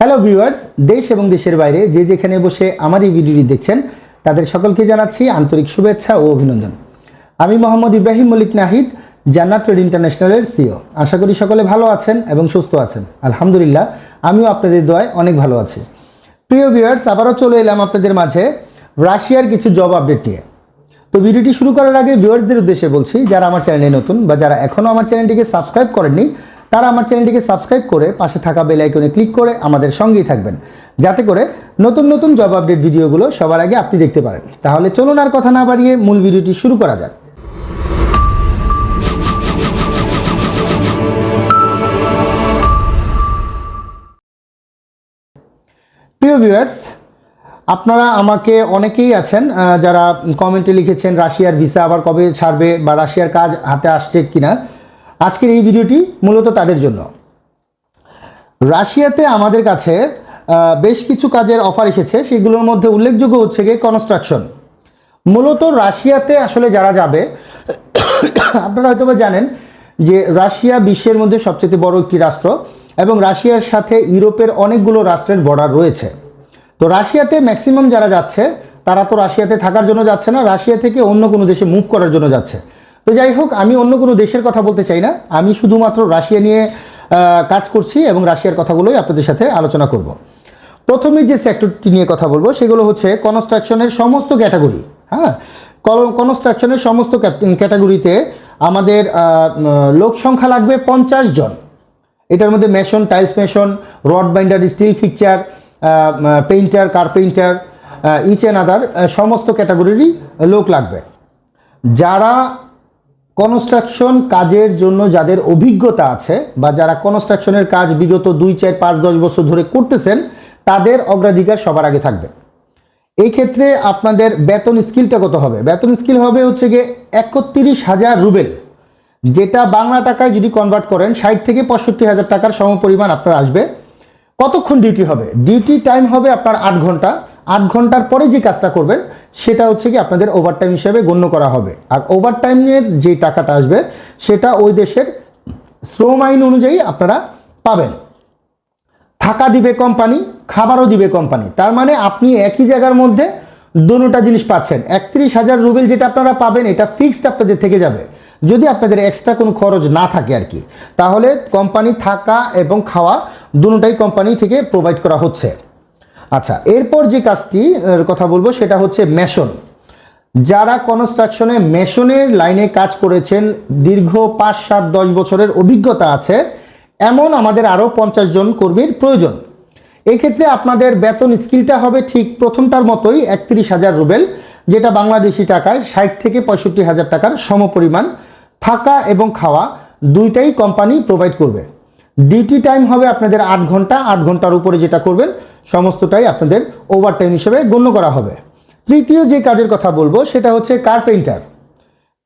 Hello viewers দেশ এবং দেশের বাইরে যে যেখানে বসে আমার এই ভিডিওটি দেখছেন, তাদের সকলকে জানাচ্ছি আন্তরিক শুভেচ্ছা ও অভিনন্দন। আমি মোহাম্মদ ইব্রাহিম মলিক নাহিদ, জান্নাত ট্রেড ইন্টারন্যাশনালের সিও আশা করি সকলে ভালো আছেন এবং সুস্থ আছেন। আলহামদুলিল্লাহ, আমিও আপনাদের দোয়ায় অনেক ভালো আছি। প্রিয় ভিউয়ার্স আবারও চলে এলাম আপনাদের মাঝে রাশিয়ার কিছু জব আপডেট নিয়ে। তো ভিডিওটি শুরু করার আগে ভিউয়ার্সদের উদ্দেশ্যে বলছি, যারা আমার চ্যানেলে নতুন বা যারা এখনও আমার চ্যানেলটিকে সাবস্ক্রাইব করেননি তারা আমার চ্যানেলটিকে সাবস্ক্রাইব করে পাশে থাকা বেল আইকনে ক্লিক করে আমাদের সঙ্গেই থাকবেন। যাতে করে নতুন নতুন জব আপডেট ভিডিওগুলো সবার আগে আপনি দেখতে পারেন। তাহলে চলুন আর কথা না বাড়িয়ে মূল ভিডিওটি শুরু করা যাক। প্রিয় ভিউয়ার্স আপনারা আমাকে অনেকেই আছেন যারা কমেন্টে লিখেছেন, রাশিয়ার ভিসা আবার কবে ছাড়বে বা রাশিয়ার কাজ হাতে আসছে কিনা? আজকের এই ভিডিওটি মূলত তাদের জন্য। রাশিয়াতে আমাদের কাছে বেশ কিছু কাজের অফার এসেছে। সেগুলোর মধ্যে উল্লেখযোগ্য হচ্ছে গিয়ে কনস্ট্রাকশন মূলত রাশিয়াতে আসলে যারা যাবে, আপনারা হয়তোবা জানেন যে রাশিয়া বিশ্বের মধ্যে সবচেয়ে বড় একটি রাষ্ট্র এবং রাশিয়ার সাথে ইউরোপের অনেকগুলো রাষ্ট্রের বর্ডার রয়েছে। তো রাশিয়াতে ম্যাক্সিমাম যারা যাচ্ছে, তারা তো রাশিয়াতে থাকার জন্য যাচ্ছে না, রাশিয়া থেকে অন্য কোনো দেশে মুভ করার জন্য যাচ্ছে। তো যাই হোক, আমি অন্য কোনো দেশের কথা বলতে চাই না। আমি শুধুমাত্র রাশিয়া নিয়ে কাজ করছি এবং রাশিয়ার কথাগুলোই আপনাদের সাথে আলোচনা করব। প্রথমে যে সেক্টরটি নিয়ে কথা বলব, সেগুলো হচ্ছে কনস্ট্রাকশনের সমস্ত ক্যাটাগরি হ্যাঁ? কনস্ট্রাকশনের সমস্ত ক্যাটাগরিতে আমাদের লোক সংখ্যা লাগবে পঞ্চাশ জন। এটার মধ্যে mason tiles mason rod binder steel fixture painter carpenter each and other সমস্ত ক্যাটাগরিরই লোক লাগবে। যারা কনস্ট্রাকশন কাজের জন্য যাদের অভিজ্ঞতা আছে বা যারা কনস্ট্রাকশনের কাজ বিগত দুই, চার, পাঁচ, দশ বছর ধরে করতেছেন, তাদের অগ্রাধিকার সবার আগে থাকবে। এই ক্ষেত্রে আপনাদের বেতন স্কিলটা কত হবে? বেতন স্কিল হবে হচ্ছে গিয়ে একত্রিশ হাজার রুবেল, যেটা বাংলা টাকায় যদি কনভার্ট করেন, ষাট থেকে পঁয়ষট্টি হাজার টাকার সমপরিমাণ আপনার আসবে। কতক্ষণ ডিউটি হবে? ডিউটি টাইম হবে আপনার আট ঘণ্টা। আট ঘণ্টার পরে যে কাজটা করবেন, সেটা হচ্ছে কি আপনাদের ওভারটাইম হিসেবে গণ্য করা হবে। আর ওভারটাইমের যে টাকাটা আসবে, সেটা ওই দেশের শ্রম আইন অনুযায়ী আপনারা পাবেন। থাকা দিবে কোম্পানি খাবারও দিবে কোম্পানি তার মানে আপনি একই জায়গার মধ্যে দুটোটা জিনিস পাচ্ছেন। একত্রিশ হাজার রুবেল যেটা আপনারা পাবেন, এটা ফিক্সড আপনাদের থেকে যাবে। যদি আপনাদের এক্সট্রা কোনো খরচ না থাকে আর কি, তাহলে কোম্পানি থাকা এবং খাওয়া দুটোটাই কোম্পানি থেকে প্রোভাইড করা হচ্ছে। আচ্ছা এরপর যে কাজটি কথা বলব, সেটা হচ্ছে মেশন। যারা কনস্ট্রাকশনে মেশনের লাইনে কাজ করেছেন, দীর্ঘ পাঁচ, সাত, দশ বছরের অভিজ্ঞতা আছে, এমন আমাদের আরও পঞ্চাশ জন কর্মীর প্রয়োজন। এক্ষেত্রে আপনাদের বেতন স্কিলটা হবে ঠিক প্রথমটার মতোই একত্রিশ হাজার রুবেল, যেটা বাংলাদেশি টাকায় ষাট থেকে পঁয়ষট্টি হাজার টাকার সমপরিমাণ থাকা এবং খাওয়া দুইটাই কোম্পানি প্রোভাইড করবে। ডিউটি টাইম হবে আপনাদের আট ঘণ্টা, আট ঘণ্টার উপরে যেটা করবেন, সমস্তটাই আপনাদের ওভার টাইম হিসেবে গণ্য করা হবে। তৃতীয় যে কাজের কথা বলব, সেটা হচ্ছে কার্পেন্টার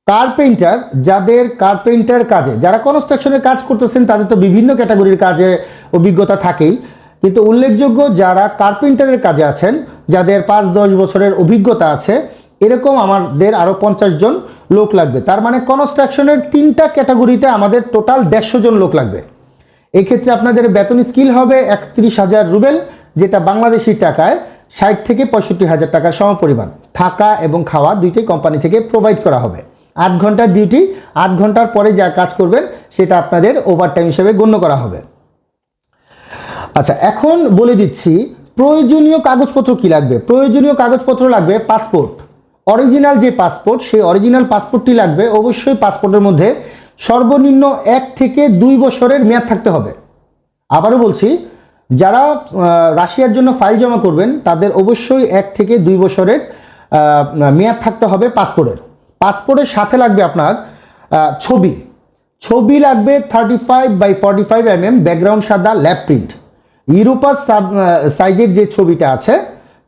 কার্পেন্টার যাদের কার্পেন্টার কাজে, যারা কনস্ট্রাকশনের কাজ করতেছেন, তাদের তো বিভিন্ন ক্যাটাগরির কাজে অভিজ্ঞতা থাকেই। কিন্তু উল্লেখযোগ্য, যারা কার্পেন্টারের কাজে আছেন, যাদের পাঁচ দশ বছরের অভিজ্ঞতা আছে, এরকম আমাদের আরও পঞ্চাশ জন লোক লাগবে। তার মানে কনস্ট্রাকশনের তিনটা ক্যাটাগরিতে আমাদের টোটাল দেড়শো জন লোক লাগবে। এক্ষেত্রে আপনাদের বেতন স্কিল হবে একত্রিশ হাজার রুবেল, যেটা বাংলাদেশি টাকায় ষাট থেকে পঁয়ষট্টি হাজার টাকার সমপরিমাণ। থাকা এবং খাওয়া দুইটাই কোম্পানি থেকে প্রোভাইড করা হবে। আট ঘণ্টার ডিউটি আট ঘণ্টার পরে যা কাজ করবেন, সেটা আপনাদের ওভারটাইম হিসেবে গণ্য করা হবে। আচ্ছা এখন বলে দিচ্ছি, প্রয়োজনীয় কাগজপত্র কি লাগবে? প্রয়োজনীয় কাগজপত্র লাগবে পাসপোর্ট অরিজিনাল যে পাসপোর্ট সেই অরিজিনাল পাসপোর্টটি লাগবে। অবশ্যই পাসপোর্টের মধ্যে সর্বনিম্ন এক থেকে দুই বছরের মেয়াদ থাকতে হবে। আবারও বলছি, যারা রাশিয়ার জন্য ফাইল জমা করবেন, তাদের অবশ্যই এক থেকে দুই বছরের মেয়াদ থাকতে হবে পাসপোর্টের। পাসপোর্টের সাথে লাগবে আপনার ছবি। ছবি লাগবে thirty five by forty five M M background সাদা ল্যাব প্রিন্ট ইউরোপাস সাব সাইজের যে ছবিটা আছে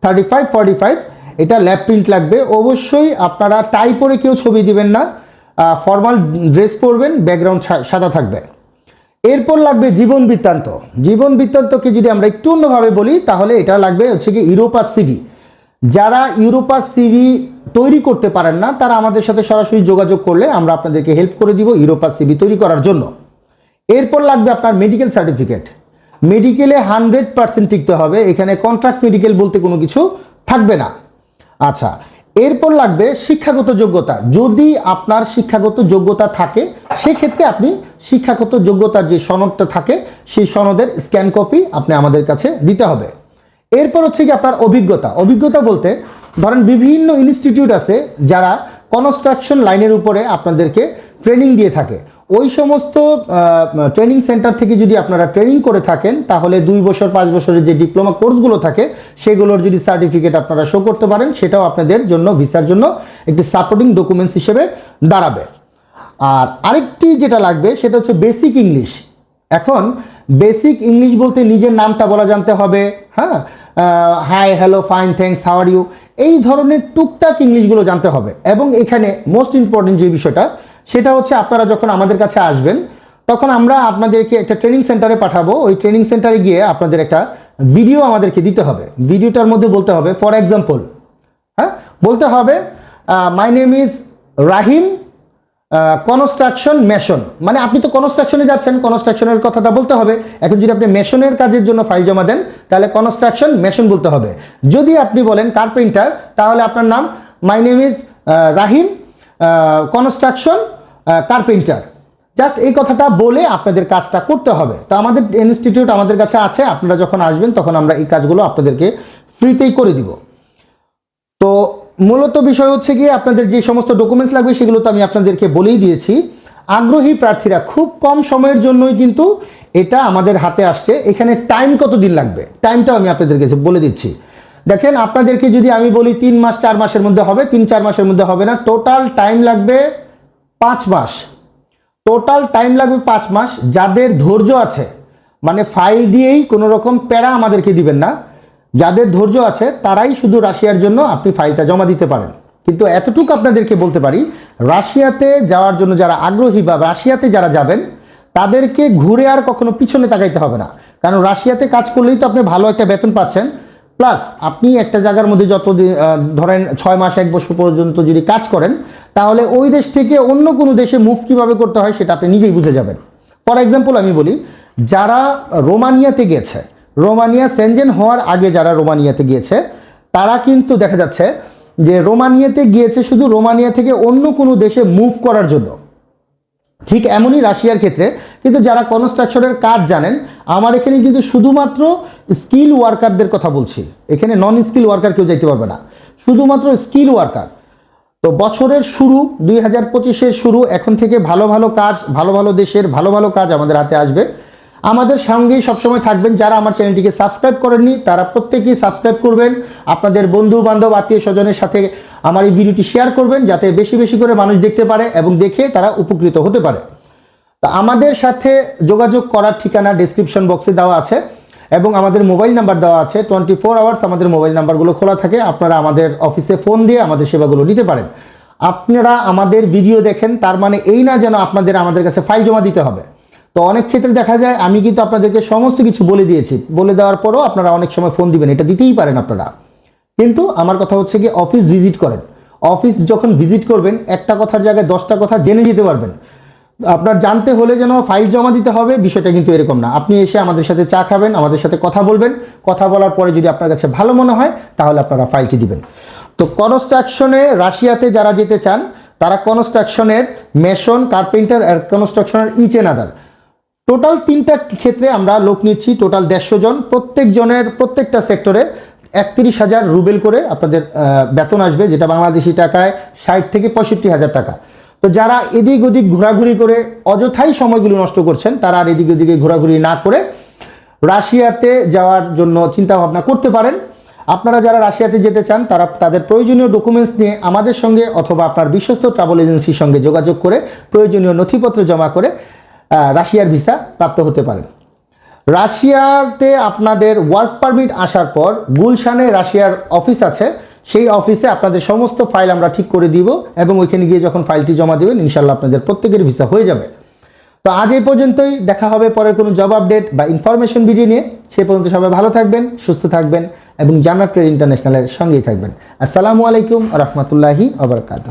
থার্টি ফাইভ ফর্টি ফাইভ এটা ল্যাব প্রিন্ট লাগবে। অবশ্যই আপনারা টাই পরে কেউ ছবি দিবেন না। ফর্মাল ড্রেস পরবেন ব্যাকগ্রাউন্ড সাদা থাকবে। এরপর লাগবে জীবন বৃত্তান্ত। জীবন বৃত্তান্তকে যদি আমরা একটু অন্যভাবে বলি, তাহলে এটা লাগবে হচ্ছে কি ইউরোপাস সিভি। যারা ইউরোপাস সিভি তৈরি করতে পারেন না, তারা আমাদের সাথে সরাসরি যোগাযোগ করলে আমরা আপনাদেরকে হেল্প করে দিব ইউরোপাস সিভি তৈরি করার জন্য। এরপর লাগবে আপনার মেডিকেল সার্টিফিকেট মেডিকেলে হান্ড্রেড পার্সেন্ট টিকতে হবে। এখানে কন্ট্রাক্ট মেডিকেল বলতে কোনো কিছু থাকবে না। আচ্ছা এরপর লাগবে শিক্ষাগত যোগ্যতা। যদি আপনার শিক্ষাগত যোগ্যতা থাকে, সেক্ষেত্রে আপনি শিক্ষাগত যোগ্যতার যে সনদটা থাকে, সেই সনদের স্ক্যান কপি আপনি আমাদের কাছে দিতে হবে। এরপর হচ্ছে কি আপনার অভিজ্ঞতা। অভিজ্ঞতা বলতে, ধরেন বিভিন্ন ইনস্টিটিউট আছে যারা কনস্ট্রাকশন লাইনের উপরে আপনাদেরকে ট্রেনিং দিয়ে থাকে। ওই সমস্ত ট্রেনিং সেন্টার থেকে যদি আপনারা ট্রেনিং করে থাকেন, তাহলে দুই বছর, পাঁচ বছরের যে ডিপ্লোমা কোর্সগুলো থাকে, সেগুলোর যদি সার্টিফিকেট আপনারা শো করতে পারেন, সেটাও আপনাদের জন্য ভিসার জন্য একটি সাপোর্টিং ডকুমেন্টস হিসেবে দাঁড়াবে। আর আরেকটি যেটা লাগবে, সেটা হচ্ছে বেসিক ইংলিশ এখন বেসিক ইংলিশ বলতে নিজের নামটা বলা জানতে হবে হ্যাঁ? Hi hello fine thanks how are you এই ধরনের টুকটাক ইংলিশগুলো জানতে হবে। এবং এখানে মোস্ট ইম্পর্টেন্ট যে বিষয়টা সেটা হচ্ছে আপনারা যখন আমাদের কাছে আসবেন, তখন আমরা আপনাদেরকে একটা ট্রেনিং সেন্টারে পাঠাবো। ওই ট্রেনিং সেন্টারে গিয়ে আপনাদের একটা ভিডিও আমাদেরকে দিতে হবে। ভিডিওটার মধ্যে বলতে হবে ফর এক্সাম্পল হ্যাঁ? বলতে হবে my name is Rahim construction mason মানে আপনি তো কনস্ট্রাকশনে যাচ্ছেন কনস্ট্রাকশনের কথাটা বলতে হবে। এখন যদি আপনি মেশনের কাজের জন্য ফাইল জমা দেন, তাহলে কনস্ট্রাকশন মেশন বলতে হবে। যদি আপনি বলেন কার্পেন্টার তাহলে আপনার নাম my name is Rahim construction carpenter just এই কথাটা বলে আপনাদের কাজটা করতে হবে। তো আমাদের ইনস্টিটিউট আমাদের কাছে আছে, আপনারা যখন আসবেন তখন আমরা এই কাজগুলো আপনাদেরকে ফ্রিতেই করে দিব। তো মূলত বিষয় হচ্ছে গিয়ে আপনাদের যে সমস্ত ডকুমেন্টস লাগবে সেগুলো তো আমি আপনাদেরকে বলেই দিয়েছি। আগ্রহী প্রার্থীরা খুব কম সময়ের জন্যই কিন্তু এটা আমাদের হাতে আসছে। এখানে টাইম কত দিন লাগবে? টাইমটাও আমি আপনাদের কাছে বলে দিচ্ছি। দেখেন, আপনাদেরকে যদি আমি বলি তিন মাস, চার মাসের মধ্যে হবে, তিন, চার মাসের মধ্যে হবে না। টোটাল টাইম লাগবে পাঁচ মাস। টোটাল টাইম লাগবে পাঁচ মাস। যাদের ধৈর্য আছে মানে ফাইল দিয়েই কোনো রকম প্যারা আমাদেরকে দিবেন না। যাদের ধৈর্য আছে, তারাই শুধু রাশিয়ার জন্য আপনি ফাইলটা জমা দিতে পারেন। কিন্তু এতটুকু আপনাদেরকে বলতে পারি, রাশিয়াতে যাওয়ার জন্য যারা আগ্রহী বা রাশিয়াতে যারা যাবেন, তাদেরকে ঘুরে আর কখনো পিছনে তাকাইতে হবে না। কারণ রাশিয়াতে কাজ করলেই তো আপনি ভালো একটা বেতন পাচ্ছেন। প্লাস আপনি একটা জায়গার মধ্যে যত ধরেন ছয় মাস, এক বছর পর্যন্ত যদি কাজ করেন, তাহলে ওই দেশ থেকে অন্য কোনো দেশে মুভ কীভাবে করতে হয় সেটা আপনি নিজেই বুঝে যাবেন। ফর এক্সাম্পল আমি বলি, যারা রোমানিয়াতে গেছে রোমানিয়া সেনজেন হওয়ার আগে যারা রোমানিয়াতে গিয়েছে, তারা কিন্তু দেখা যাচ্ছে যে রোমানিয়াতে গিয়েছে শুধু রোমানিয়া থেকে অন্য কোনো দেশে মুভ করার জন্য। ঠিক এমনই রাশিয়ার ক্ষেত্রে। কিন্তু যারা কনস্ট্রাকশনের কাজ জানেন, আমার এখানে কিন্তু শুধুমাত্র স্কিল ওয়ার্কারদের কথা বলছি। এখানে নন স্কিল ওয়ার্কার কেউ যাইতে পারবে না। শুধুমাত্র স্কিল ওয়ার্কার। তো বছরের শুরু, দুই হাজার পঁচিশের শুরু, এখন থেকে ভালো ভালো কাজ, ভালো ভালো দেশের, ভালো ভালো কাজ আমাদের হাতে আসবে। আমাদের সঙ্গেই সবসময় থাকবেন যারা আমার চ্যানেলটিকে সাবস্ক্রাইব করেননি, তারা প্রত্যেকেই সাবস্ক্রাইব করবেন। আপনাদের বন্ধু বান্ধব আত্মীয় স্বজনের সাথে আমার এই ভিডিওটি শেয়ার করবেন, যাতে বেশি বেশি করে মানুষ দেখতে পারে এবং দেখে তারা উপকৃত হতে পারে। তা আমাদের সাথে যোগাযোগ করার ঠিকানা ডিসক্রিপশন বক্সে দেওয়া আছে এবং আমাদের মোবাইল নাম্বার দেওয়া আছে। টোয়েন্টি ফোর আওয়ার্স আমাদের মোবাইল নাম্বারগুলো খোলা থাকে। আপনারা আমাদের অফিসে ফোন দিয়ে আমাদের সেবাগুলো নিতে পারেন। আপনারা আমাদের ভিডিও দেখেন, তার মানে এই না যেন আপনাদের আমাদের কাছে ফাইল জমা দিতে হবে। তো অনেক ক্ষেত্রে দেখা যায় আমি কিন্তু আপনাদেরকে সমস্ত কিছু বলে দিয়েছি। বলে দেওয়ার পরও আপনারা অনেক সময় ফোন দিবেন, এটা দিতেই পারেন আপনারা। কিন্তু আমার কথা হচ্ছে কি অফিস ভিজিট করেন। অফিস যখন ভিজিট করবেন, একটা কথার জায়গায় দশটা কথা জেনে যেতে পারবেন। আপনার জানতে হলে যেন ফাইল জমা দিতে হবে, বিষয়টা কিন্তু এরকম না। আপনি এসে আমাদের সাথে চা খাবেন, আমাদের সাথে কথা বলবেন, কথা বলার পরে যদি আপনার কাছে ভালো মনে হয়, তাহলে আপনারা ফাইলটি দিবেন। তো কনস্ট্রাকশনে রাশিয়াতে যারা যেতে চান, তারা কনস্ট্রাকশনের মেশন কার্পেন্টার আর কনস্ট্রাকশনের ইচ এন আদার টোটাল তিনটা ক্ষেত্রে আমরা লোক নিচ্ছি টোটাল দেড়শো জন। প্রত্যেক জনের প্রত্যেকটা সেক্টরে একত্রিশ হাজার রুবেল করে আপনাদের বেতন আসবে, যেটা বাংলাদেশি টাকায় ষাট থেকে পঁয়ষট্টি হাজার টাকা। তো যারা এদিক ওদিক ঘোরাঘুরি করে অযথাই সময়গুলো নষ্ট করছেন, তারা আর এদিক ওদিকে ঘোরাঘুরি না করে রাশিয়াতে যাওয়ার জন্য চিন্তা ভাবনা করতে পারেন। আপনারা যারা রাশিয়াতে যেতে চান, তারা তাদের প্রয়োজনীয় ডকুমেন্টস নিয়ে আমাদের সঙ্গে অথবা আপনার বিশ্বস্ত ট্রাভেল এজেন্সির সঙ্গে যোগাযোগ করে প্রয়োজনীয় নথিপত্র জমা করে রাশিয়ার ভিসা প্রাপ্ত হতে পারেন রাশিয়াতে আপনাদের ওয়ার্ক পারমিট আসার পর গুলশানে রাশিয়ার অফিস আছে। সেই অফিসে আপনাদের সমস্ত ফাইল আমরা ঠিক করে দিব এবং ওইখানে গিয়ে যখন ফাইলটি জমা দেবেন ইনশাল্লাহ আপনাদের প্রত্যেকের ভিসা হয়ে যাবে। তো আজ এই পর্যন্তই। দেখা হবে পরের কোনো জব আপডেট বা ইনফরমেশন ভিডিও নিয়ে। সে পর্যন্ত সবাই ভালো থাকবেন, সুস্থ থাকবেন এবং জান্নাত ইন্টারন্যাশনালের সঙ্গেই থাকবেন। আসসালামু আলাইকুম রহমতুল্লাহি আবরকাত